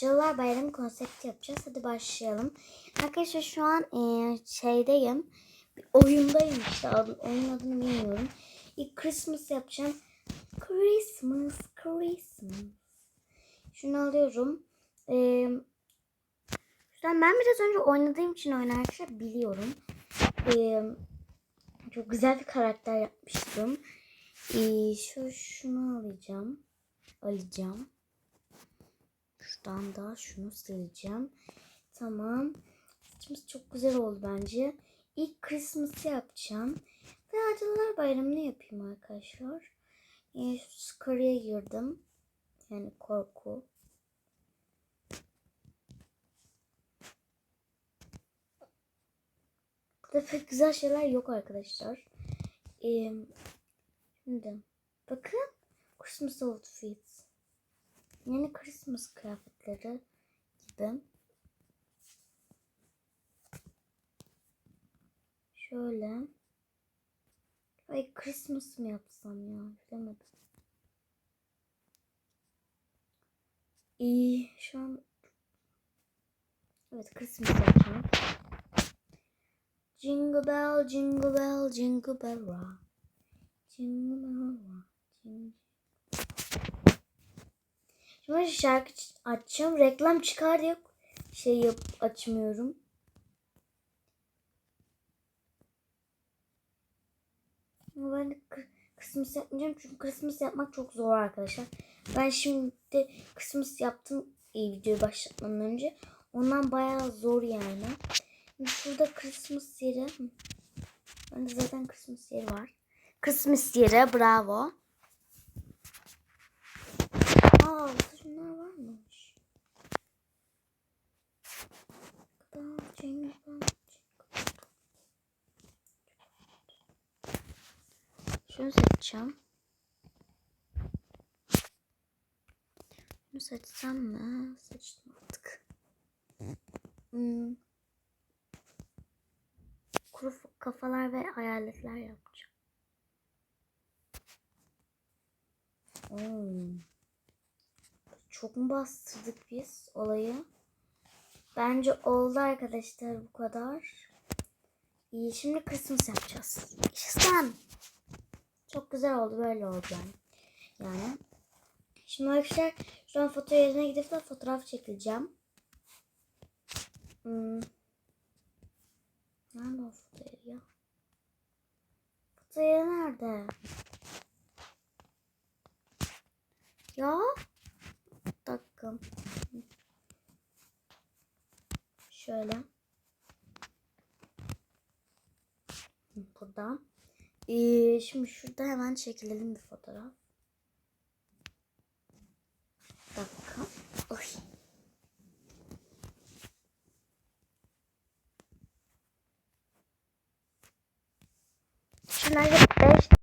Cadılar Bayramı konsepti yapacağız. Hadi başlayalım. Arkadaşlar şu an e, şeydeyim. Bir oyundayım işte. Oyunun adını bilmiyorum. İlk Christmas yapacağım. Christmas, Christmas. Şunu alıyorum. E, ben biraz önce oynadığım için arkadaşlar biliyorum. E, çok güzel bir karakter yapmıştım. E, şu şunu alacağım. Alacağım. Şuradan da şunu sileceğim. Tamam. Saçımız çok güzel oldu bence. İlk Christmas'ı yapacağım. Ve Cadılar Bayramı'nı yapayım arkadaşlar. Ee, şu girdim. Yani korku. Burada pek güzel şeyler yok arkadaşlar. Ee, şimdi bakın. Christmas outfits. Yeni Christmas kıyafetleri gibi. Şöyle. Ay Christmas mı yapsam ya? Bilemedim. İyi. Şu an Evet Christmas yapacağım. Jingle bell, jingle bell, jingle bell rock. Jingle bell rock. Jingle Şimdi şarkı açacağım. Reklam çıkar diye şey yap açmıyorum. Ama ben de Christmas yapmayacağım çünkü Christmas yapmak çok zor arkadaşlar. Ben şimdi Christmas yaptım iyi videoyu başlatmadan önce. Ondan bayağı zor yani. Şimdi şurada Christmas yeri. Bende zaten Christmas yeri var. Christmas yeri bravo. Burada şunlar varmış. Kadar jingle bell, Şunu seçeceğim. Şunu seçsem mi? Seçtim artık. Hmm. Kuru kafalar ve hayaletler yapacağım. Hmm. Çok mu bastırdık biz olayı? Bence oldu arkadaşlar bu kadar. İyi şimdi Christmas yapacağız. Yaşasın. Çok güzel oldu böyle oldu yani. Yani. Şimdi arkadaşlar şu an foto yerine gidip de fotoğraf çekileceğim. Hmm. Nerede o foto yeri ya? Foto yeri nerede? Ya? Dakika. Şöyle. Burada. Ee, şimdi şurada hemen çekilelim bir fotoğraf. Bir dakika. Oy. Şunları 5